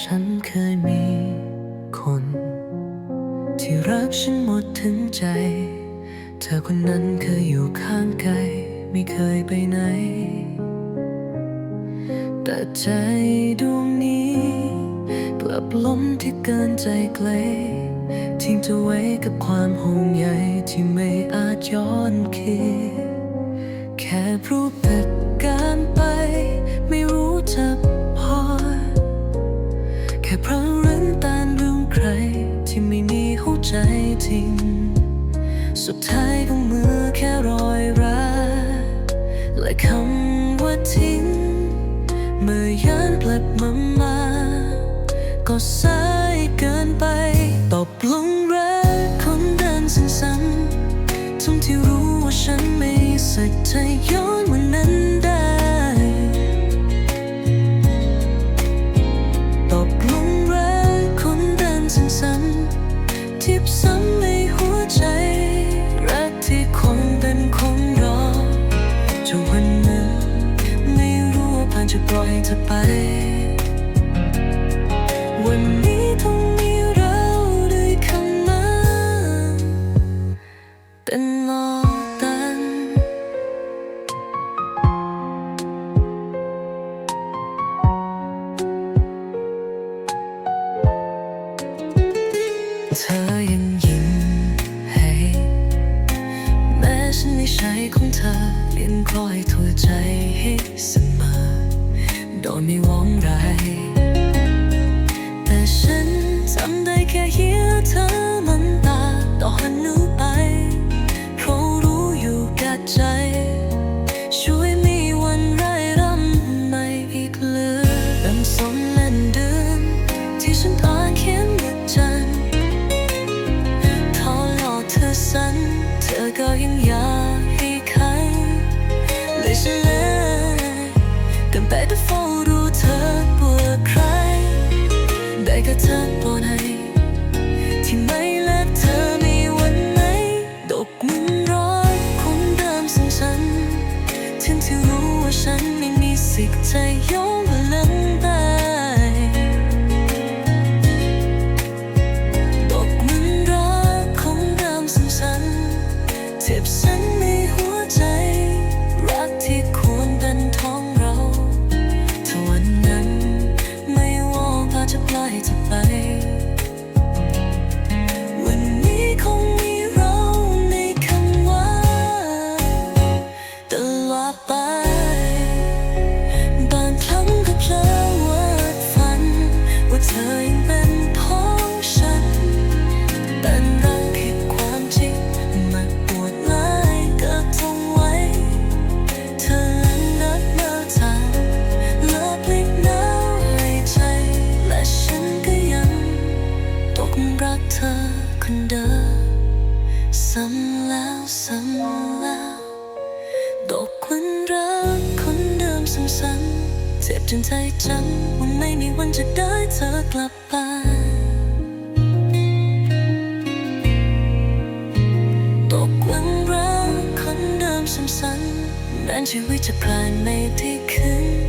ฉันเคยมีคน ที่รักฉันหมดถึงใจ เธอคนนั้นเคยอยู่ข้างกายไม่เคยไปไหน แต่ใจดวงนี้เปลับล้มที่เกินใจไกล ทิ้งเธอไว้กับความห่วงใยที่ไม่อาจย้อนคิดแค่รูปแต่ ใจจริงสุดท้ายก็มือแค่รอยรักและคำว่าทิ้ง เมื่อย้อนกลับมามา ก็สายเกินไปตบลงรักคนเดินสั้นๆทั้งที่รู้ว่าฉันไม่สักจย้อน ซ้ำในหัวใจ รักที่คงเป็นคงรอจนวันหนึ่งไม่รู้ว่าผ่านจะปล่อยเธอไป วันนี้ต้องมีเราด้วยคำนั้นเป็นหลอตัน เธอ ใช่ของเธอเลี้ยงคอยทั่วใจให้เสมอ โดยไม่หวังไร แต่ฉันจำได้แค่เหี้ยเธอมันตาต่อหันนูไปเพราะรู้อยู่กับใจ ช่วยมีวันไร้รำไม่อีกเลยดังสนเล่นเดือนที่ฉันอ่านเขียนด้วยจันทร์ทอหลอกเธอสันเธอก็ยังอยาก กันไปแต่เฝ้าดูเธอปวดใคร ได้ก็เธอปวดให้ที่ไม่และเธอมีวันไหนดกมุนร้อยคงเดิมสั้นๆถึงที่รู้ว่าฉันไม่มีสิทธิ์จะย้อน ซ้ำแล้วซ้ำแล้วตกคนรักคนเดิมซ้ำๆเจ็บจนใจจำว่าไม่มีวันจะได้เธอกลับไปตกหลุมรักคนเดิมซ้ำๆแม้ชีวิตจะผ่านไม่ที่คืน